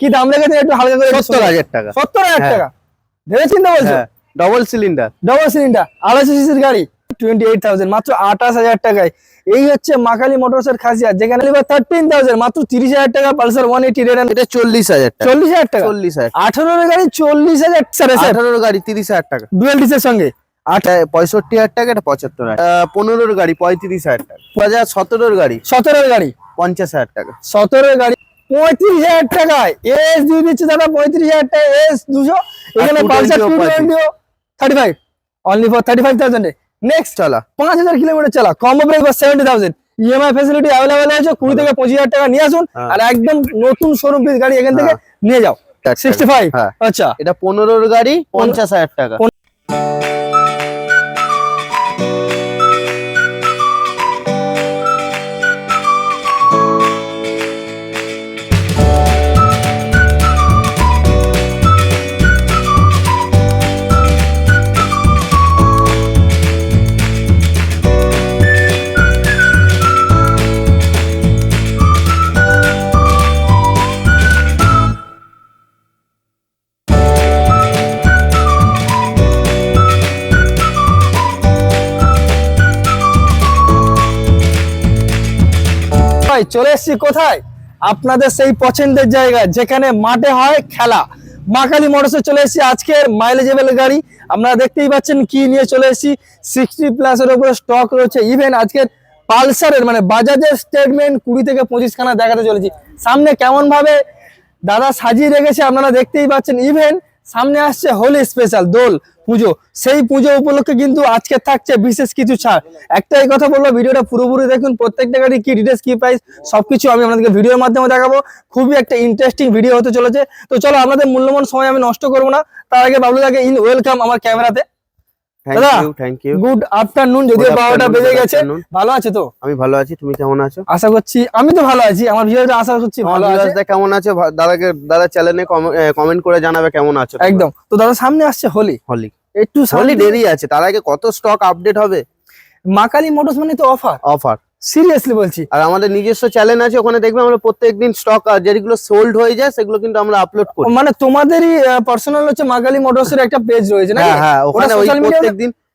কি দাম লেগেছে একটু হালকা করে সত্তর হাজার টাকা। সত্তর হাজার হ্যাঁ। টাকা। ভেবে চিন্তা বলছো ডবল সিলিন্ডার ডবল সিলিন্ডার আড়াইশো সিসির গাড়ি টোয়েন্টি এইট থাউজেন্ড মাত্র আঠাশ হাজার টাকায়। এই হচ্ছে মাকালি মোটরসের খাসিয়া যেখানে থার্টিন থাউজেন্ড মাত্র তিরিশ হাজার টাকা পালসার ওয়ান এইটি রেড এটা চল্লিশ হাজার টাকা। চল্লিশ হাজার টাকা? চল্লিশ হাজার আঠারোর গাড়ি চল্লিশ হাজার আঠারোর গাড়ি তিরিশ হাজার টাকা। ডুয়েল ডিসের সঙ্গে। পঁয়ষট্টি হাজার টাকা এটা পঁচাত্তর হাজার পনেরোর গাড়ি পঁয়ত্রিশ হাজার টাকা। দু হাজার সতেরোর গাড়ি। সতেরোর গাড়ি। পঞ্চাশ হাজার টাকা। সতেরোর গাড়ি পঁয়ত্রিশ হাজার টাকায়। এস দিয়ে দিচ্ছে দাদা পঁয়ত্রিশ হাজার টাকা এস দুশো। এখানে Pulsar thirty five only for thirty five থাউজেন্ডে next চলা। পাঁচ হাজার কিলোমিটার চালা। কম্বো ব্রেক বা seventy thousand EMI facility available আছে কুড়ি থেকে পঁচিশ হাজার টাকা নিয়ে আসুন। হ্যাঁ। আর একদম নতুন শোরুম পিস গাড়ি এখান থেকে নিয়ে যাও। সিক্সটি ফাইভ হ্যাঁ। আচ্ছা। এটা পনেরোর গাড়ি পঞ্চাশ হাজার টাকা। ভাই চলে এসেছি কোথায়? আপনাদের সেই পছন্দের জায়গা যেখানে মাঠে হয় খেলা। মাকালি মোটরসে চলে এসেছি, আজকের মাইলেজেবল গাড়ি। আপনারা দেখতেই পাচ্ছেন কি নিয়ে চলে এসেছি। সিক্সটি প্লাসের উপরে স্টক রয়েছে। ইভেন আজকের পালসারের মানে বাজাজের স্টেটমেন্ট কুড়ি থেকে পঁচিশ খানা দেখাতে চলেছি। সামনে কেমন ভাবে দাদা সাজিয়ে রেখেছে আপনারা দেখতেই পাচ্ছেন। ইভেন সামনে আসছে হোলি স্পেশাল দোল, পুজো। সেই পুজো উপলক্ষে কিন্তু আজকে থাকছে বিশেষ কিছু ছাড়। একটাই কথা বলব, ভিডিওটা পুরোপুরি দেখুন, প্রত্যেকটা গাড়ি কি ডিটেলস কি প্রাইস সবকিছু আমি আপনাদেরকে ভিডিওর মাধ্যমে দেখাবো। খুবই একটা ইন্টারেস্টিং ভিডিও হতে চলেছে। তো চলো, আপনাদের মূল্যবান সময় আমি নষ্ট করব না। তার আগে বাবলুদাকে ইন ওয়েলকাম আমার ক্যামেরাতে দাদা, থ্যাংক ইউ গুড আফটারনুন যদিও বারোটা বেজে গেছে। ভালো আছে তো? আমি ভালো আছি তুমি কেমন আছো? আশা করছি আমি তো ভালো আছি আমার আশা করছি ভালো আছে। কেমন আছে? দাদাকে দাদা চ্যানেলে কমেন্ট করে জানাবে কেমন আছো একদম। তো দাদা সামনে আসছে হোলি। হোলি। একটু হলি দেরি আছে তার আগে কত স্টক আপডেট হবে? মাকালি মোটরস মানে তো অফার অফার সিরিয়াসলি বলছি। আর আমাদের নিজস্ব চ্যানেল আছে ওখানে দেখবে আমরা প্রত্যেকদিন স্টক যেগুলো সোল্ড হয়ে যায় সেগুলো কিন্তু আমরা আপলোড করি। মানে তোমাদেরই পার্সোনাল হচ্ছে মাগালি মোটরসের একটা পেজ রয়েছে না হ্যাঁ হ্যাঁ ওখানে ওই social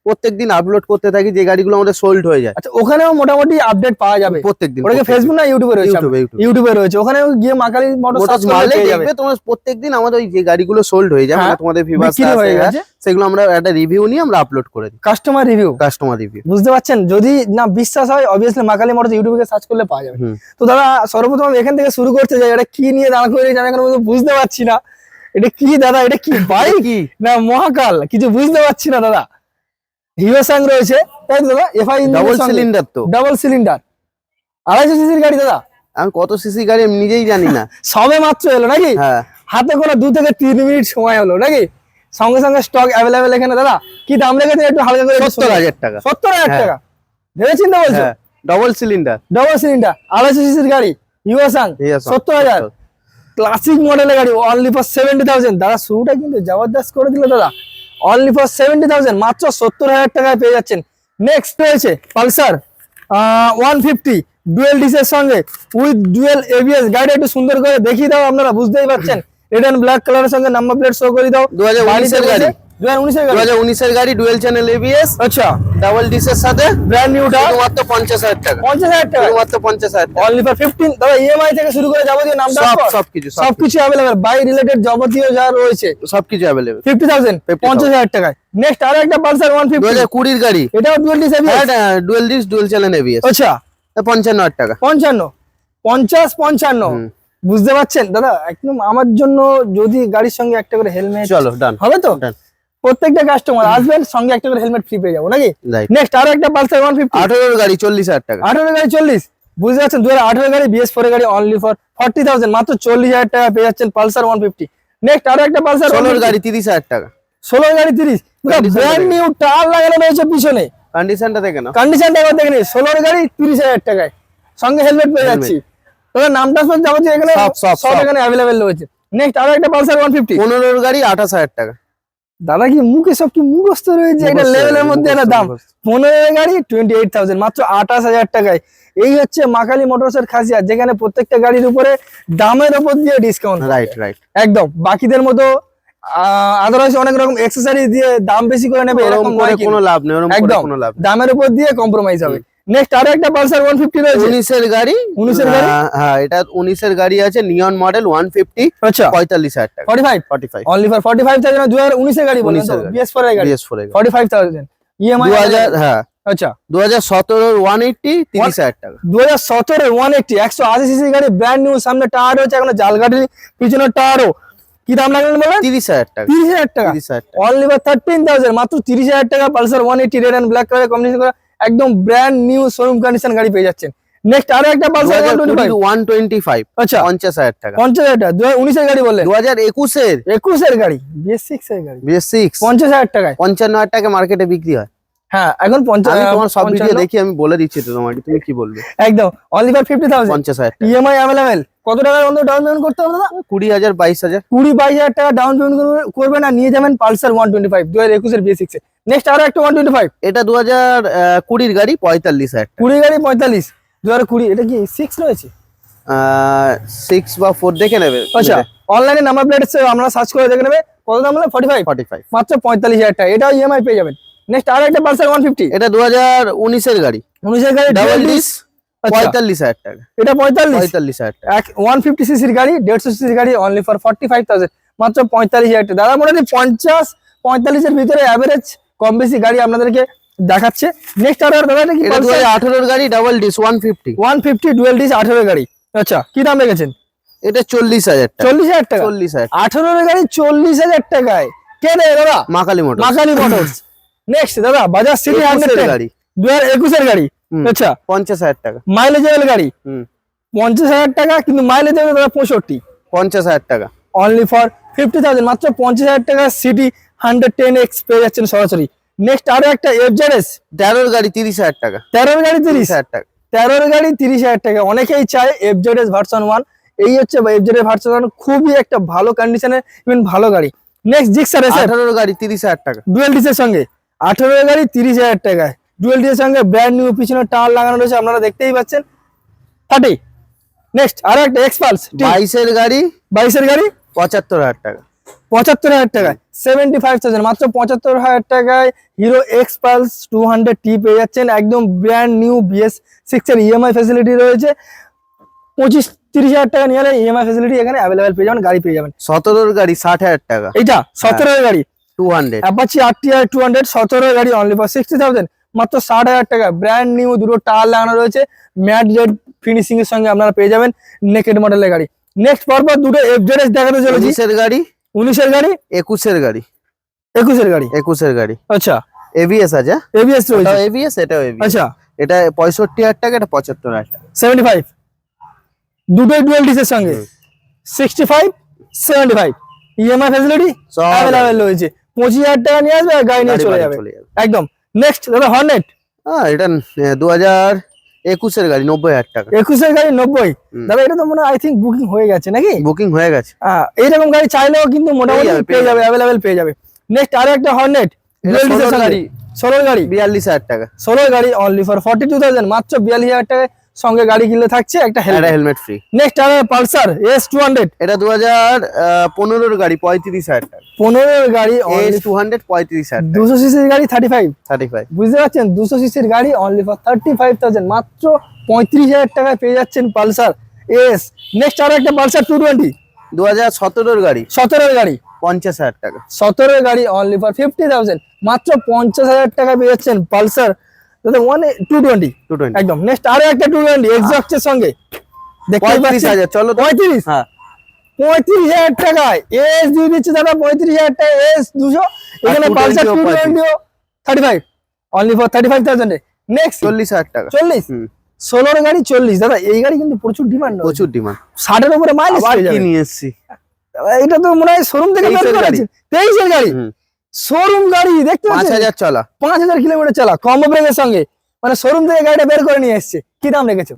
প্রত্যেকদিন প্রত্যেকদিন আপলোড করতে থাকি যে গাড়িগুলো আমাদের সোল্ড হয়ে যায়। আচ্ছা ওখানেও মোটামুটি আপডেট পাওয়া যাবে। প্রত্যেকদিন ওটা কি ফেসবুক না ইউটিউবে রয়েছে? ইউটিউবে রয়েছে। ওখানে গিয়ে মাকালি মোটরস মারলে যাবে দেখবে তোমার প্রত্যেকদিন আমাদের ওই যে গাড়িগুলো সোল্ড হয়ে যায় মানে হ্যাঁ, তোমাদের বিক্রি হয়ে গেছে। সেগুলো আমরা একটা রিভিউ নিয়ে আমরা আপলোড করে দিই। কাস্টমার রিভিউ কাস্টমার রিভিউ বুঝতে পারছেন? যদি না বিশ্বাস হয় অবভিয়াসলি মাকালি মোটরস ইউটিউবে সার্চ করলে পাওয়া যাবে। তো দাদা সর্বপ্রথম এখান থেকে শুরু করতে যাই এটা কি নিয়ে দাঁড় করে এখন পর্যন্ত বুঝতে পারছি না। এটা কি দাদা? এটা কি বাইক কি? না মহাকাল। কিছু বুঝতে পারছি না দাদা। হিরো সাং রয়েছে তাই দাদা? এফআই ডাবল সিলিন্ডার তো। ডাবল সিলিন্ডার আড়াইশো সিসির গাড়ি দাদা? আমি কত সিসি গাড়ি আমি নিজেই জানি না। সবে মাত্র এলো নাকি? হ্যাঁ। হাতে কোনো দু থেকে তিন মিনিট সময় হলো নাকি? সঙ্গে সঙ্গে স্টক অ্যাভেলেবেল এখানে দাদা। কি দাম লেগেছে একটু হালকা করে সত্তর হাজার টাকা। সত্তর হাজার হ্যাঁ। টাকা। ভেবে চিন্তা বলছো ডবল সিলিন্ডার ডবল সিলিন্ডার আড়াইশো সিসির গাড়ি। ইউএসাং সত্তর হাজার। ক্লাসিক মডেলের গাড়ি। অনলি ফর সেভেন্টি থাউজেন্ড দাদা শুরুটা কিন্তু জবরদস্ত করে দিল দাদা। অনলি ফর সেভেন্টি থাউজেন্ড মাত্র সত্তর হাজার টাকায় পেয়ে যাচ্ছেন। নেক্সট রয়েছে পালসার ওয়ান ফিফটি ডুয়েল ডিসের সঙ্গে উইথ ডুয়েল এবিএস গাড়ি একটু সুন্দর করে দেখিয়ে দাও আপনারা বুঝতেই পারছেন। রেড অ্যান্ড ব্ল্যাক কালারের সঙ্গে নাম্বার প্লেট শো করে দাও। দু হাজার গাড়ি। গাড়ি? ডুয়েল চ্যানেল এবিএস আচ্ছা। ডাবল ডিসের সাথে। ব্র্যান্ড নিউটা শুধুমাত্র পঞ্চাশ হাজার টাকা। অনলি ফর দাদা ইএমআই থেকে শুরু করে যাবতীয় নাম সব সবকিছু সবকিছু অ্যাভেলেবেল বাই রিলেটেড যাবতীয় যা রয়েছে। সবকিছু অ্যাভেলেবেল ফিফটি 50,000 পঞ্চাশ হাজার টাকায়। নেক্সট আরও একটা পালসার গাড়ি। এটাও dual disc dual channel ABS আচ্ছা। পঞ্চান্ন হাজার টাকা। পঞ্চান্ন। পঞ্চাশ পঞ্চান্ন। হুম। বুঝতে পারছেন? দাদা একদম আমার জন্য যদি গাড়ির সঙ্গে একটা করে হেলমেট চলো ডান হবে তো. প্রত্যেকটা কাস্টমার আসবেন সঙ্গে একটা করে হেলমেট ফ্রি পেয়ে যাব নাকি? নেক্সট আরও একটা পালসার ওয়ান ফিফটি আঠারোর গাড়ি চল্লিশ হাজার টাকা। আঠারো গাড়ি চল্লিশ। বুঝতে পারছেন? দু হাজার আঠারো গাড়ি বিএস ফোর গাড়ি অনলি ফর ফর্টি থাউজেন্ড মাত্র চল্লিশ হাজার টাকা পেয়ে যাচ্ছেন পালসার ওয়ান ফিফটি নেক্সট আরও একটা পালসার ষোলোর গাড়ি তিরিশ হাজার টাকা। ষোলো গাড়ি তিরিশ। ব্র্যান্ড নিউ টায়ার লাগানো রয়েছে পিছনে। কন্ডিশনটা দেখে না কন্ডিশনটা একবার দেখে নিন। ষোলোর গাড়ি তিরিশ হাজার টাকায়। সঙ্গে হেলমেট পেয়ে। যাচ্ছি। তবে নামটা সব যাবতীয় এখানে সব। এখানে অ্যাভেলেবেল রয়েছে। নেক্সট আরও একটা পালসার ওয়ান ফিফটি পনেরোর গাড়ি আঠাশ হাজার টাকা। দাদা কি মুখে সব কি মুখস্থ রয়েছে? মুখস্থ, লেভেলের মধ্যে একটা দাম। পনেরো গাড়ি টোয়েন্টি এইট থাউজেন্ড মাত্র আঠাশ হাজার টাকায়। এই হচ্ছে মাকালি মোটরস এর খাসিয়াত যেখানে প্রত্যেকটা গাড়ির উপরে দামের উপর দিয়ে ডিসকাউন্ট রাইট রাইট একদম বাকিদের মতো আদারওয়াইজ অনেক রকম দিয়ে দাম বেশি করে নেবে এরকম। কোনো লাভ নেই একদম কোনো লাভ দামের উপর দিয়ে কম্প্রোমাইজ হবে। নেক্সট আরও একটা পালসার ওয়ান ফিফটি রয়েছে। উনিশের গাড়ি। 19 এর গাড়ি? আহ, হ্যাঁ এটা উনিশের গাড়ি আছে নিয়ন মডেল ওয়ান ফিফটি আচ্ছা। পঁয়তাল্লিশ হাজার টাকা। Forty five forty five only for forty five thousand দু হাজার উনিশের গাড়ি বলেন 19 এর গাড়ি। বিএস এর গাড়ি। BS four forty five thousand EMI দু হাজার হ্যাঁ। আচ্ছা। দু হাজার সতেরোর ওয়ান এইটটি তিরিশ হাজার টাকা। দু হাজার সতেরো ওয়ান এইটটি একশো আশি সিসি গাড়ি ব্র্যান্ড নিউ সামনে টায়ার রয়েছে এখন জাল গাড়ির পিছনে টায়ারও কি দাম লাগলেন বলেন তিরিশ হাজার টাকা। তিরিশ হাজার টাকা? তিরিশ হাজার টাকা। অনলি ফর থার্টিন থাউজেন্ড মাত্র তিরিশ হাজার টাকা Pulsar one eighty red and black colour combination করা। একদম ব্র্যান্ড নিউ শোরুম কন্ডিশন গাড়ি পেয়ে যাচ্ছেন। নেক্সট আরও একটা Pulsar one twenty five one twenty five আচ্ছা। পঞ্চাশ হাজার টাকা। পঞ্চাশ হাজার টাকা। দু হাজার উনিশের গাড়ি বললেন। দু হাজার একুশের? একুশের গাড়ি। বিএস এর গাড়ি। বিএস সিক্স পঞ্চাশ হাজার টাকায়। পঞ্চান্ন হাজার টাকা মার্কেটে বিক্রি হয়। হ্যাঁ এখন আমি তোমার সব ভিডিও দেখি আমি বলে দিচ্ছি তো তোমাকে তুমি কি বলবে? একদম। অনলি ফর ইএমআই অ্যাভেলেবেল কত টাকার মধ্যে ডাউন পেমেন্ট করতে হবে দাদা? টাকা ডাউন পেমেন্ট করবেন আর নিয়ে যাবেন পালসার বিএস সিক্স নেক্সট আরও একটা ওয়ান টোয়েন্টি ফাইভ এটা দু হাজার কুড়ির গাড়ি পঁয়তাল্লিশ হাজার টাকা। কুড়ি গাড়ি পঁয়তাল্লিশ। দু হাজার কুড়ি এটা কি সিক্স রয়েছে? সিক্স বা ফোর দেখে নেবে। আচ্ছা অনলাইনে নাম্বার প্লেট আমরা সার্চ করে দেখে নেবে। কত দাম হলো? ফর্টি ফাইভ ফর্টি ফাইভ মাত্র পঁয়তাল্লিশ হাজার টাকা। এটাও ইএমআই পেয়ে যাবেন। নেক্সট আরও একটা পালসার ওয়ান ফিফটি এটা দু হাজার উনিশের গাড়ি। উনিশের গাড়ি ডাবল ডাবল ডিস আচ্ছা। পঁয়তাল্লিশ হাজার টাকা। এটা পঁয়তাল্লিশ। পঁয়তাল্লিশ হাজার টাকা। ওয়ান ফিফটি সিসির গাড়ি দেড়শো সিসির গাড়ি only for forty five thousand মাত্র পঁয়তাল্লিশ হাজার টাকা। দাদা মোটামুটি পঞ্চাশ পঁয়তাল্লিশের ভিতরে অ্যাভারেজ কম বেশি গাড়ি আপনাদেরকে দেখাচ্ছে। নেক্সট আরও দাদা এটা কি এটা দু হাজার আঠেরোর গাড়ি double disc one fifty one fifty dual disc আঠেরো গাড়ি। আচ্ছা কি দাম রেখেছেন? এটা চল্লিশ হাজার টাকা। চল্লিশ হাজার টাকা? চল্লিশ হাজার। আঠেরো গাড়ি চল্লিশ হাজার টাকায়। কে দেয় দাদা? Makali motor Makali motors. Next দাদা বাজাজ সিটি হান্ড্রেড গাড়ি। দু হাজার একুশের গাড়ি। আচ্ছা। পঞ্চাশ হাজার টাকা। মাইলেজেবল গাড়ি। হুম। পঞ্চাশ হাজার টাকা কিন্তু মাইলেজ দেবে দাদা পঁয়ষট্টি। পঞ্চাশ হাজার টাকা। অনলি ফর ফিফটি থাউজেন্ড মাত্র পঞ্চাশ হাজার টাকা সিটি হান্ড্রেড টেন এক্স পেয়ে যাচ্ছেন সরাসরি। নেক্সট আরও একটা এফজেডএস তেরোর গাড়ি তিরিশ হাজার টাকা। তেরোর গাড়ি তিরিশ। হাজার টাকা। তেরোর গাড়ি তিরিশ হাজার টাকা। অনেকেই চায় এফজেডএস ভার্সন ওয়ান এই হচ্ছে এফজেডএস ভার্সন ওয়ান খুবই একটা ভালো কন্ডিশনের ইভেন ভালো গাড়ি। নেক্সট জিক্সার এসে আঠারোর গাড়ি তিরিশ হাজার টাকা। ডুয়েল ডিসের সঙ্গে। আঠেরো গাড়ি তিরিশ হাজার টাকায় ডুয়েল ডিসের সঙ্গে ব্র্যান্ড নিউ পিছনে টার লাগানো রয়েছে আপনারা দেখতেই পাচ্ছেন। থার্টি নেক্সট আরও একটা এক্সপালস বাইশের গাড়ি। বাইশের গাড়ি। পঁচাত্তর হাজার টাকা। পঁচাত্তর হাজার টাকায় সেভেন্টি ফাইভ থাউজেন্ড মাত্র পঁচাত্তর হাজার টাকায় Hero X Pulse two hundred T পেয়ে যাচ্ছেন। একদম ব্র্যান্ড নিউ বিএস সিক্স এর ইএমআই ফেসিলিটি রয়েছে। পঁচিশ তিরিশ হাজার টাকা নিয়ে ইএমআই ফেসিলিটি এখানে অ্যাভেলেবেল পেয়ে যাবেন গাড়ি পেয়ে যাবেন। সতেরোর গাড়ি ষাট হাজার টাকা। এইটা সতেরো গাড়ি। Two hundred Apache R T R two hundred সতেরো গাড়ি অনলি ফর সিক্সটি থাউজেন্ড মাত্র ষাট হাজার টাকা। ব্র্যান্ড নিউ দুটো টায়ার লাগানো রয়েছে। ম্যাট রেড ফিনিশিং এর সঙ্গে আপনারা পেয়ে যাবেন। নেকেড মডেলের গাড়ি। নেক্সট পরপর দুটো এফজেডএস দেখাতে চলেছি। উনিশের গাড়ি। উনিশের গাড়ি? একুশের গাড়ি। একুশের গাড়ি? একুশের গাড়ি। আচ্ছা। এবিএস আছে এবিএস রয়েছে এবিএস এটাও এবিএস আচ্ছা। এটা পঁয়ষট্টি হাজার টাকা এটা পঁচাত্তর হাজার টাকা। সেভেন্টি ফাইভ দুটোই ডুয়েল ডিসের সঙ্গে। Sixty five seventy five EMI facility available রয়েছে। পঁচিশ হাজার টাকা নিয়ে আসবে আর গাড়ি নিয়ে চলে যাবে। চলে যাবে। একদম। নেক্সট দাদা হর্নেট হ্যাঁ এটা দু হাজার একুশের গাড়ি নব্বই হাজার টাকা। একুশের গাড়ি নব্বই। দাদা এটা তো মনে হয় আই থিঙ্ক বুকিং হয়ে গেছে নাকি? বুকিং হয়ে গেছে। আহ, এইরকম গাড়ি চাইলেও কিন্তু মোটামুটি পেয়ে যাবে অ্যাভেলেবেল পেয়ে যাবে। নেক্সট আরও একটা হর্নেট গাড়ি। ষোলোর গাড়ি? বিয়াল্লিশ হাজার টাকা। ষোলোর গাড়ি only for forty two thousand মাত্র বিয়াল্লিশ হাজার টাকায় সঙ্গে গাড়ি কিনলে থাকছে একটা হেলমেট হেলমেট ফ্রি নেক্সট আর পালসার এস টু হান্ড্রেড এটা দু হাজার পনেরোর গাড়ি পঁয়ত্রিশ হাজার টাকা। পনেরোর গাড়ি এস টু হান্ড্রেড পঁয়ত্রিশ হাজার দুশো সিসির গাড়ি থার্টি ফাইভ থার্টি ফাইভ বুঝতে পারছেন? দুশো সিসির গাড়ি only for thirty five thousand মাত্র পঁয়ত্রিশ হাজার টাকায় পেয়ে যাচ্ছেন পালসার। এস নেক্সট আরও একটা পালসার টু টোয়েন্টি দু হাজার সতেরোর গাড়ি। সতেরোর গাড়ি। পঞ্চাশ হাজার টাকা। সতেরোর গাড়ি অনলি ফর ফিফটি থাউজেন্ড মাত্র পঞ্চাশ হাজার টাকা পেয়ে যাচ্ছেন পালসার। দাদা one two twenty two twenty একদম। নেক্সট আরও একটা টু টোয়েন্টি এক্সক্টের সঙ্গে। পঁয়ত্রিশ হাজার চলো পঁয়ত্রিশ। হ্যাঁ। পঁয়ত্রিশ হাজার টাকায়। এস দিয়ে দিচ্ছে দাদা পঁয়ত্রিশ হাজার টাকা এস দুশো। এখানে Pulsar two টোয়েন্টিও thirty five only for thirty five থাউজেন্ডে next চল্লিশ হাজার টাকা। চল্লিশ। ষোলোর গাড়ি চল্লিশ। দাদা এই গাড়ি কিন্তু প্রচুর ডিমান্ড প্রচুর ডিমান্ড ষাটের উপরে মাইলেজ নিয়ে এসছি। এটা তো মনে হয় শোরুম থেকে তেইশের গাড়ি। শোরুম গাড়ি দেখতে পাঁচ পাচ্ছেন হাজার চলা। পাঁচ হাজার কিলোমিটার চলা কম ব্রেকের সঙ্গে। মানে শোরুম থেকে গাড়িটা বের করে নিয়ে এসছে। কি দাম রেখেছো?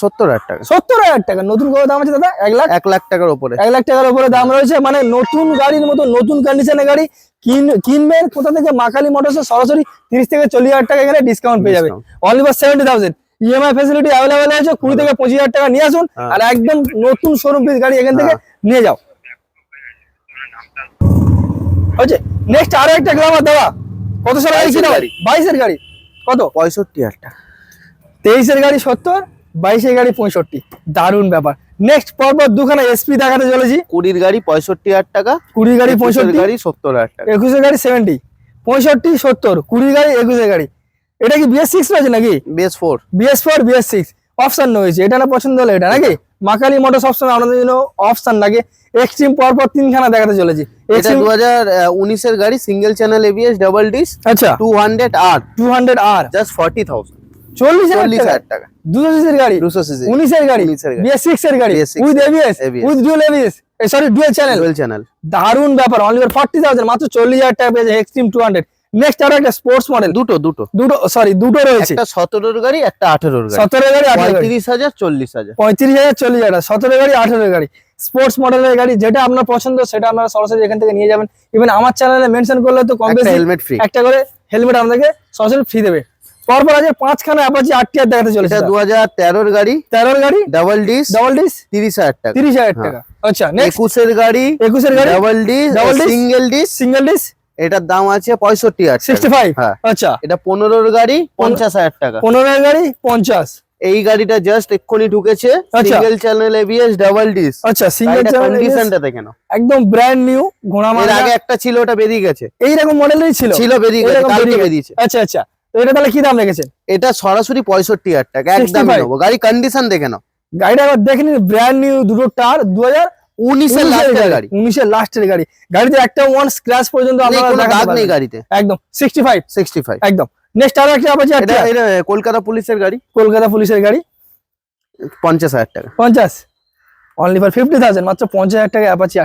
সত্তর হাজার টাকা। সত্তর হাজার টাকা। নতুন কত দাম আছে দাদা? এক লাখ? এক লাখ টাকার উপরে। এক লাখ টাকার উপরে দাম রয়েছে। মানে নতুন গাড়ির মতো নতুন কন্ডিশনের গাড়ি কিন- কিনবেন কোথা থেকে? মাকালি মোটরসে সরাসরি তিরিশ থেকে চল্লিশ হাজার টাকা এখানে ডিসকাউন্ট পেয়ে যাবে। Only for seventy thousand EMI facility available আছে। কুড়ি থেকে পঁচিশ হাজার টাকা নিয়ে আসুন। হ্যাঁ। আর একদম নতুন শোরুম পিস গাড়ি এখান থেকে নিয়ে যাও। হচ্ছে নেক্সট আরও একটা গ্রামার দাদা কত সালের গাড়ি কিনা গাড়ি। বাইশের গাড়ি। কত? পঁয়ষট্টি হাজার টাকা। তেইশের গাড়ি সত্তর বাইশের গাড়ি পঁয়ষট্টি। দারুণ ব্যাপার। নেক্সট পরপর দুখানা এসপি দেখাতে চলেছি। কুড়ির গাড়ি পঁয়ষট্টি হাজার টাকা কুড়ি গাড়ি পঁয়ষট্টি গাড়ি সত্তর হাজার টাকা। একুশের গাড়ি সেভেন্টি পঁয়ষট্টি সত্তর। কুড়ি গাড়ি একুশের গাড়ি। এটা কি বিএস সিক্স রয়েছে নাকি? BS four BS four BS six option রয়েছে। এটা না পছন্দ হলো এটা নাকি? মাকালি মোটর সবসময় আপনাদের জন্য অপশন লাগে। এক্সট্রিম পর পর তিনখানা দেখাতে চলেছি। এটা দু হাজার উনিশের গাড়ি single channel ABS double disc আচ্ছা। টু হান্ড্রেড আর টু হান্ড্রেড আর জাস্ট ফর্টি থাউজেন্ড চল্লিশ হাজার টাকা। দুশো সিসির গাড়ি। দুশো সিসি উনিশের গাড়ি। বিএস সিক্স এর গাড়ি। BS6 with ABS ABS with dual ABS sorry dual channel dual channel দারুণ ব্যাপার। অনলি ফর্টি থাউজেন্ড মাত্র চল্লিশ হাজার টাকা পেয়েছে এক্সট্রিম টু হান্ড্রেড নেক্সট আরও একটা স্পোর্টস মডেল দুটো দুটো। দুটো সরি দুটো রয়েছে। একটা সতেরোর গাড়ি একটা আঠেরোর গাড়ি। সতেরো গাড়ি আঠারো গাড়ি। পঁয়ত্রিশ হাজার চল্লিশ হাজার। পঁয়ত্রিশ হাজার চল্লিশ হাজার। সতেরো গাড়ি গাড়ি। স্পোর্টস মডেলের গাড়ি যেটা আপনার পছন্দ সেটা আপনারা সরাসরি এখান থেকে নিয়ে যাবেন। ইভেন আমার চ্যানেলে মেনশন করলে তো কম বেশি হেলমেট ফ্রি একটা করে হেলমেট আপনাদেরকে সরাসরি ফ্রি দেবে। পরপর আছে পাঁচখানা অ্যাপাচি আটটি আর দেখাতে চলেছে এটা দু হাজার তেরোর গাড়ি। তেরোর গাড়ি? ডাবল ডিস ডবল ডিস তিরিশ হাজার টাকা। তিরিশ হাজার টাকা। আচ্ছা নেক্সট একুশের গাড়ি। একুশের গাড়ি? Double disc disc? Single disc single disc এটার দাম আছে পঁয়ষট্টি হাজার সিক্সটি ফাইভ হ্যাঁ। আচ্ছা। এটা পনেরোর গাড়ি পঞ্চাশ হাজার টাকা। পনেরোর গাড়ি পঞ্চাশ। এই গাড়িটা জাস্ট এক্ষুনি ঢুকেছে। Single channel ABS double disc আচ্ছা সিঙ্গেল কন্ডিশনটা দেখে নাও। একদম ব্র্যান্ড নিউ ঘোড়া মারা আগে একটা ছিল ওটা বেরিয়ে গেছে। এইরকম মডেলেরই ছিল? ছিল বেরিয়ে গেছে কালকে বেরিয়েছে। আচ্ছা আচ্ছা। তো এটা তাহলে কি দাম রেখেছেন? এটা সরাসরি পঁয়ষট্টি হাজার টাকা একদম 65 নেব। গাড়ি কন্ডিশন দেখে নাও। গাড়িটা দেখে নিন ব্র্যান্ড নিউ দুটো টার দু হাজার উনিশের লাস্টের গাড়ি। উনিশের লাস্টের গাড়ি। গাড়িতে একটা ওয়ান স্ক্র্যাচ পর্যন্ত নেই, দাগ গাড়িতে। একদম সিক্সটি ফাইভ সিক্সটি ফাইভ একদম। নেক্সট আরও একটা আপাচি এটা এটা কলকাতা পুলিশের গাড়ি। কলকাতা পুলিশের গাড়ি। পঞ্চাশ হাজার টাকা। পঞ্চাশ। অনলি ফর ফিফটি থাউজেন্ড মাত্র পঞ্চাশ হাজার টাকা অ্যাপাচি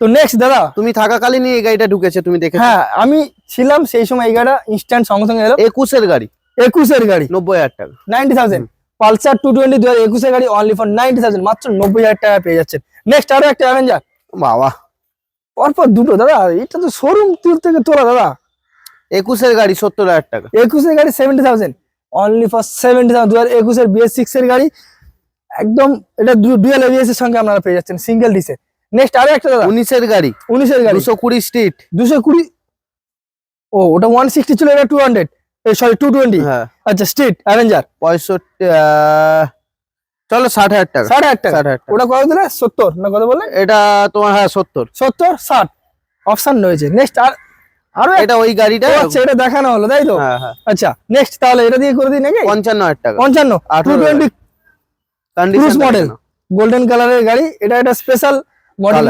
তো নেক্সট দাদা। তুমি থাকাকালীনই এই গাড়িটা ঢুকেছে তুমি দেখে হ্যাঁ আমি ছিলাম সেই সময় এই গাড়িটা ইনস্ট্যান্ট সঙ্গে সঙ্গে এলো। একুশের গাড়ি। একুশের গাড়ি। নব্বই হাজার টাকা। Ninety thousand Pulsar two twenty দু হাজার একুশের গাড়ি অনলি ফর নাইনটি থাউজেন্ড মাত্র নব্বই হাজার টাকা পেয়ে যাচ্ছেন। নেক্সট আরও একটা অ্যাভেঞ্জার বাবা। পরপর দুটো দাদা এটা তো শোরুম থেকে তোলা দাদা। একুশের গাড়ি সত্তর হাজার টাকা। একুশের গাড়ি seventy thousand only for seventy thousand দু হাজার একুশের বিএস সিক্স এর গাড়ি। একদম এটা ডুয়েল এবিএস এর সঙ্গে আপনারা পেয়ে যাচ্ছেন সিঙ্গেল ডিসে নেক্সট আরও একটা দাদা। উনিশের গাড়ি। উনিশের গাড়ি। দুশো কুড়ি স্ট্রিট দুশো কুড়ি ও ওটা ওয়ান সিক্সটি ছিল এটা two hundred sorry two twenty আচ্ছা স্ট্রিট অ্যাভেঞ্জার পঁয়ষট্টি চলো ষাট হাজার টাকা। ষাট হাজার টাকা। ওটা কত দিলে? সত্তর না কত এটা তোমার হ্যাঁ সত্তর। সত্তর ষাট। অপশন রয়েছে। নেক্সট আর আরও এটা ওই গাড়িটা? আচ্ছা এটা দেখানো হলো তাই তো? হ্যাঁ হ্যাঁ। আচ্ছা নেক্সট তাহলে এটা দিয়ে করে দিই নাকি? পঞ্চান্ন হাজার টাকা। পঞ্চান্ন টু টোয়েন্টি গোল্ডেন কালারের গাড়ি। এটা একটা স্পেশাল মডেল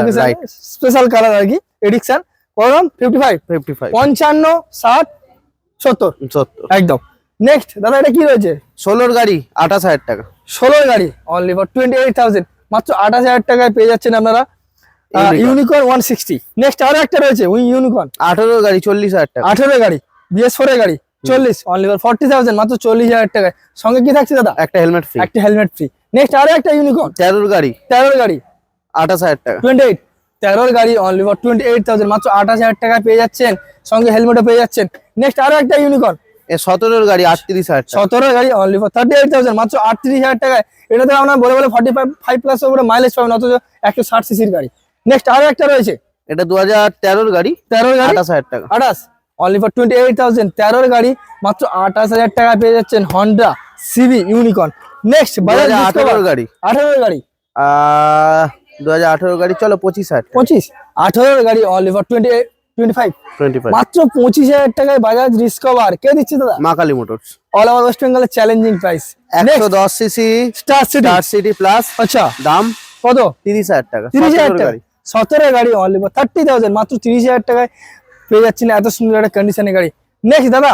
স্পেশাল কালার আর কি এডিকশন কত ফিফটি ফাইভ ফিফটি ফাইভ পঞ্চান্ন ষাট সত্তর। সত্তর। একদম। নেক্সট দাদা এটা কি রয়েছে? ষোলোর গাড়ি আঠাশ হাজার টাকা। ষোলোর গাড়ি। Only for twenty eight thousand মাত্র আঠাশ হাজার টাকায় পেয়ে যাচ্ছেন আপনারা। ইউনিকর্ন ওয়ান সিক্সটি নেক্সট আরও একটা রয়েছে উই ইউনিকর্ন আঠারোর গাড়ি চল্লিশ হাজার টাকা। আঠেরো গাড়ি বিএস ফোর এর গাড়ি চল্লিশ অনলি ফর ফর্টি থাউজেন্ড মাত্র চল্লিশ হাজার টাকায়। সঙ্গে কি থাকছে দাদা? একটা হেলমেট ফ্রি একটা হেলমেট ফ্রি নেক্সট আরও একটা ইউনিকর্ন তেরোর গাড়ি। তেরোর গাড়ি। আঠাশ হাজার টাকা। টোয়েন্টি এইট তেরোর গাড়ি only for twenty eight thousand মাত্র আঠাশ হাজার টাকা পেয়ে যাচ্ছেন সঙ্গে হেলমেটও পেয়ে যাচ্ছেন। নেক্সট আরও একটা ইউনিকর্ন এ সতেরোর গাড়ি আটত্রিশ হাজার টাকা। সতেরো গাড়ি only for thirty eight thousand মাত্র আটত্রিশ হাজার টাকায়। এটাতে আপনার বলে বলে ফর্টি ফাইভ ফাইভ প্লাস উপরে মাইলেজ পাবেন অথচ একশো ষাট সিসির গাড়ি। নেক্সট আরও একটা রয়েছে। এটা দু হাজার তেরোর গাড়ি তেরোর গাড়ি? আঠাশ হাজার টাকা। আঠাশ। Only for twenty eight thousand তেরোর গাড়ি মাত্র আঠাশ হাজার টাকা পেয়ে যাচ্ছেন Honda CB Unicorn next Bajaj আঠারোর গাড়ি। আঠারোর গাড়ি। আহ দু হাজার গাড়ি চলো পঁচিশ হাজার পঁচিশ? আঠারোর গাড়ি only for twenty twenty five twenty five মাত্র পঁচিশ হাজার টাকায় বাজাজ রিসকভার কে দিচ্ছে দাদা? মা Kali motors. All over West বেঙ্গলের চ্যালেঞ্জিং প্রাইস একশো দশ cc Star City Star City plus আচ্ছা। দাম? কত? তিরিশ হাজার টাকা। তিরিশ হাজার টাকা। সতেরো গাড়ি অনলি ফর থার্টি থাউজেন্ড মাত্র তিরিশ হাজার টাকায় পেয়ে যাচ্ছেন এত সুন্দর একটা কন্ডিশনের গাড়ি। নেক্সট দাদা।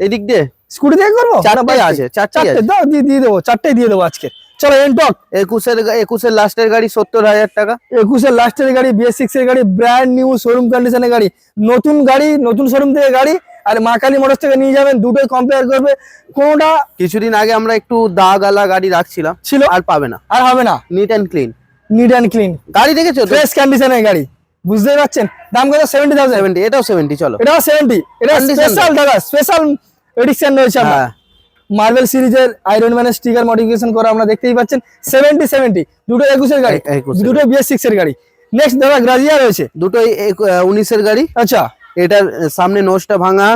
এদিক দিয়ে? স্কুটি থেকে করব? চারটে না আছে, থেকে? চারটে চারটে দাও দিয়ে দিয়ে দেবো। চারটেই দিয়ে দেবো আজকে। চলো এনটক একুশের একুশের লাস্টের গাড়ি সত্তর হাজার টাকা। একুশের লাস্টের গাড়ি বিএস সিক্স এর গাড়ি ব্র্যান্ড নিউ শোরুম কন্ডিশনের গাড়ি। নতুন গাড়ি নতুন শোরুম থেকে গাড়ি আর মা কালী মোটরস থেকে নিয়ে যাবেন দুটোই কম্পেয়ার করবে। কোনটা কিছুদিন আগে আমরা একটু দাগ আলা গাড়ি রাখছিলাম ছিল? আর পাবে না। আর হবে না। Neat and clean neat and clean গাড়ি দেখেছ ফ্রেশ কন্ডিশনের গাড়ি। বুঝতেই পারছেন? দাম কত? সেভেন্টি থাউজেন্ড সেভেন্টি এটাও সেভেন্টি চলো। এটাও সেভেন্টি এটা স্পেশাল দাদা স্পেশাল এডিশন রয়েছে হ্যাঁ। মার্বেল সিরিজের আয়রন ম্যানের স্টিকার মডিফিকেশন করা আমরা দেখতেই পাচ্ছেন। সেভেন্টি সেভেন্টি দুটো একুশের গাড়ি। দুটো বিএস সিক্স এর গাড়ি। নেক্সট দাদা গ্রাজিয়া রয়েছে। দুটোই উনিশের গাড়ি। আচ্ছা। এটার সামনে নোজটা ভাঙা।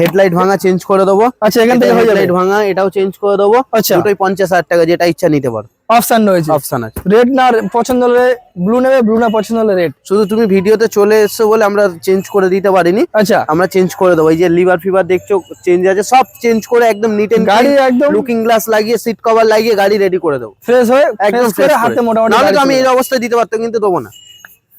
হেডলাইট ভাঙা চেঞ্জ করে দেবো। আচ্ছা এখান থেকে হেডলাইট ভাঙা এটাও চেঞ্জ করে দেবো। আচ্ছা। দুটোই পঞ্চাশ হাজার টাকা যেটা ইচ্ছা নিতে পারো। অপশন রয়েছে। অপশন আছে। রেড না পছন্দ হলে ব্লু নেবে ব্লু না পছন্দ হলে রেড শুধু তুমি ভিডিওতে চলে এসছো বলে আমরা চেঞ্জ করে দিতে পারিনি। আচ্ছা। আমরা চেঞ্জ করে দেবো। এই যে লিভার ফিভার দেখছ চেঞ্জ আছে সব চেঞ্জ করে একদম নিট এন্ড গাড়ি একদম। লুকিং গ্লাস লাগিয়ে সিট কভার লাগিয়ে গাড়ি রেডি করে দেবো। ফ্রেশ হয়ে একদম হাতে মোটামুটি আমি এই অবস্থায় দিতে পারতাম কিন্তু দেবো না।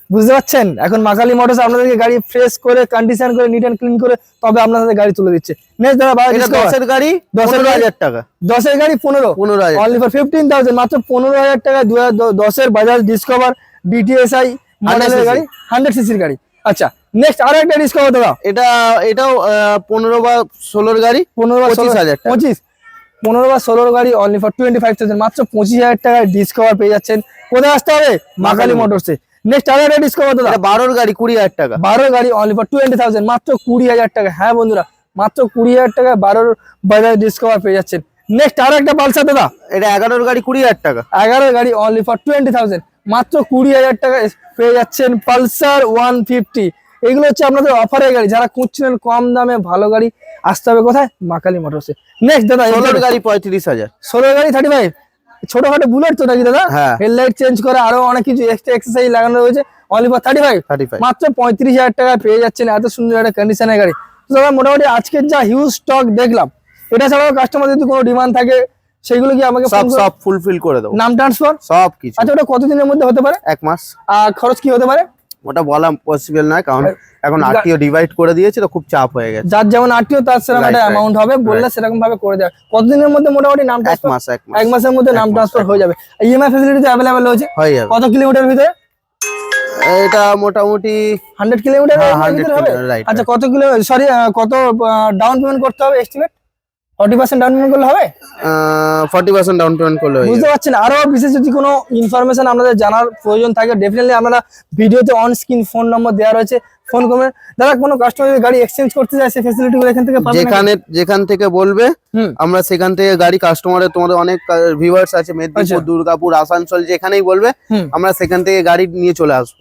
বুঝতে পারছেন? এখন মাকালি মোটরস আপনাদেরকে গাড়ি ফ্রেশ করে কন্ডিশন করে নিট এন্ড ক্লিন করে তবে আপনাদের গাড়ি তুলে দিচ্ছে। নেক্সট দাদা দশের গাড়ি দশের হাজার টাকা। দশের গাড়ি পনেরো। পনেরো হাজার অনলি ফর ফিফটিন থাউজেন্ড মাত্র পনেরো হাজার টাকা দু হাজার দশের বাজাজ ডিসকভার বিটিএসআই মডেলের 100 গাড়ি হান্ড্রেড সিসির গাড়ি। আচ্ছা নেক্সট আরও একটা ডিসকভার দাদা। এটা এটাও পনেরো বা ষোলোর গাড়ি পনেরো বা ষোলো হাজার পঁচিশ। পনেরো বা ষোলোর গাড়ি only for twenty five thousand মাত্র পঁচিশ হাজার টাকায় ডিসকভার পেয়ে যাচ্ছেন। কোথায় আসতে হবে? মাকালি মোটরসে নেক্সট আরও একটা ডিসকভার দাদা। বারোর গাড়ি কুড়ি হাজার টাকা। বারো গাড়ি অনলি ফর টোয়েন্টি থাউজেন্ড মাত্র কুড়ি হাজার টাকা। হ্যাঁ বন্ধুরা মাত্র কুড়ি হাজার টাকায় বারোর বাজাজ ডিসকভার পেয়ে যাচ্ছেন। নেক্সট আরও একটা পালসার দাদা। এটা এগারোর গাড়ি কুড়ি হাজার টাকা। এগারো গাড়ি অনলি ফর টোয়েন্টি থাউজেন্ড মাত্র কুড়ি হাজার টাকা পেয়ে যাচ্ছেন পালসার ওয়ান ফিফটি এগুলো হচ্ছে আপনাদের অফারের গাড়ি। যারা খুঁজছিলেন কম দামে ভালো গাড়ি আসতে হবে কোথায়? মাকালি মোটরসে। নেক্সট দাদা ষোলোর গাড়ি পঁয়ত্রিশ হাজার। ষোলো গাড়ি থার্টি ফাইভ ছোটখাটো বুলেট তো নাকি দাদা? হ্যাঁ। হেডলাইট চেঞ্জ করে আরও অনেক কিছু এক্সট্রা এক্সারসাইজ লাগানো রয়েছে। Only for thirty five thirty five মাত্র পঁয়ত্রিশ হাজার টাকা পেয়ে যাচ্ছেন এত সুন্দর একটা কন্ডিশনের গাড়ি। তো দাদা মোটামুটি আজকের যা হিউজ স্টক দেখলাম এটা ছাড়াও কাস্টমার যদি কোনো ডিমান্ড থাকে সেগুলো কি আমাকে সব সব ফুলফিল করে দেবো। নাম ট্রান্সফার সব কিছু। আচ্ছা ওটা কতদিনের মধ্যে হতে পারে? এক মাস। আর খরচ কি হতে পারে? ওটা বলা পসিবল নয় কারণ এখন আরটিও ডিভাইড করে দিয়েছে তো খুব চাপ হয়ে গেছে। যার যেমন আরটিও তার সেরকম একটা অ্যামাউন্ট হবে বললে সেরকম ভাবে করে দেয় কতদিনের মধ্যে মোটামুটি নাম এক মাস এক মাস। এক মাসের মধ্যে নাম ট্রান্সফার হয়ে যাবে। ইএমআই ফ্যাসিলিটি অ্যাভেলেবেল রয়েছে। হয়ে যাবে। কত কিলোমিটার ভিতরে? এটা মোটামুটি হান্ড্রেড কিলোমিটার হ্যাঁ, 100 ভিতরে হবে? আচ্ছা কত কিলো সরি কত ডাউন পেমেন্ট করতে হবে estimate forty percent down payment করলে হবে? ফর্টি পার্সেন্ট ডাউন পেমেন্ট করলে বুঝতে পারছেন আরও বিশেষ যদি কোনো ইনফরমেশন আপনাদের জানার প্রয়োজন থাকে ডেফিনেটলি আপনারা ভিডিওতে অন স্ক্রিন ফোন নম্বর দেওয়া রয়েছে ফোন করবেন। দাদা কোনো কাস্টমার যদি গাড়ি এক্সচেঞ্জ করতে চায় সেই ফেসিলিটি গুলো এখান থেকে পাবেন যেখানে যেখান থেকে বলবে আমরা সেখান থেকে গাড়ি কাস্টমারের তোমাদের অনেক ভিউয়ার্স আছে আচ্ছা। মেদিনীপুর দুর্গাপুর আসানসোল যেখানেই বলবে আমরা সেখান থেকে গাড়ি নিয়ে চলে আসব।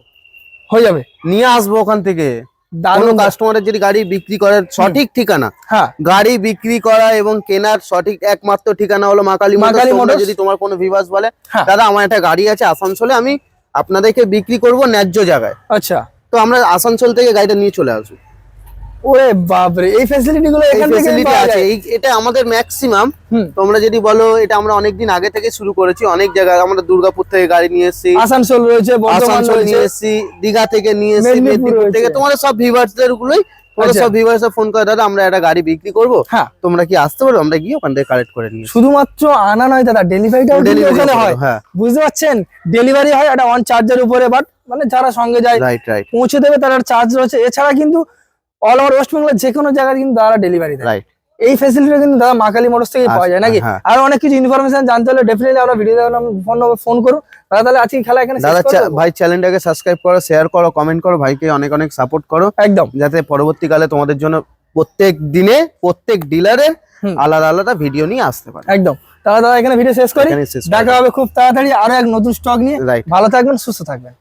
হয়ে যাবে। নিয়ে আসব ওখান থেকে। দারুণ কাস্টমারের যদি গাড়ি বিক্রি করার সঠিক ঠিকানা হ্যাঁ। গাড়ি বিক্রি করা এবং কেনার সঠিক একমাত্র ঠিকানা হলো মাকালি মাকালি যদি তোমার কোনো ভিভাস বলে হ্যাঁ। দাদা আমার একটা গাড়ি আছে আসানসোলে আমি আপনাদেরকে বিক্রি করব ন্যায্য জায়গায়। আচ্ছা। তো আমরা আসানসোল থেকে গাড়িটা নিয়ে চলে আসব। ওরে বাপরে এই ফ্যাসিলিটি গুলো এখান থেকে আছে। এটা আমাদের ম্যাক্সিমাম তোমরা যদি বলো এটা আমরা অনেকদিন আগে থেকে শুরু করেছি। অনেক জায়গায় আমরা দুর্গাপুর থেকে গাড়ি নিয়ে এসেছি। আসানসোল রয়েছে আসানসোল নিয়ে এসেছি দীঘা থেকে নিয়ে এসেছি মেদিনীপুর থেকে। তোমাদের সব ভিভার্সদের গুলোই তোমাদের আচ্ছা। সব ফোন করে দাদা আমরা একটা গাড়ি বিক্রি করব। হ্যাঁ। তোমরা কি আসতে পারো? আমরা গিয়ে ওখান থেকে কালেক্ট করে নিয়ে শুধুমাত্র আনা নয় দাদা ডেলিভারিটাও ডেলিভারি ওখানে হয়। বুঝতে পারছেন? ডেলিভারি হয় অন চার্জের উপরে বাট মানে যারা সঙ্গে যায় পৌঁছে দেবে তার চার্জ রয়েছে। এছাড়া কিন্তু অল ওভার ওয়েস্ট বেঙ্গলের যে কোনো জায়গায় কিন্তু তারা ডেলিভারি দেয়। রাইট এই ফেসিলিটি কিন্তু দাদা মাকালি মোটরস থেকে পাওয়া যায় নাকি? হ্যাঁ। আর অনেক কিছু ইনফরমেশন জানতে হলে ডেফিনেটলি আমরা ভিডিও ফোন নম্বর ফোন করুন দাদা তাহলে আজকে খেলা এখানে দাদা? ভাই চ্যানেলটাকে সাবস্ক্রাইব করো শেয়ার করো কমেন্ট করো ভাইকে অনেক অনেক সাপোর্ট করো। একদম। যাতে পরবর্তীকালে তোমাদের জন্য প্রত্যেক দিনে প্রত্যেক ডিলারের আলাদা আলাদা ভিডিও নিয়ে আসতে পারে। একদম। তাহলে দাদা এখানে ভিডিও শেষ করি। দেখা হবে খুব তাড়াতাড়ি আরও এক নতুন স্টক নিয়ে। ভালো থাকবেন সুস্থ থাকবেন।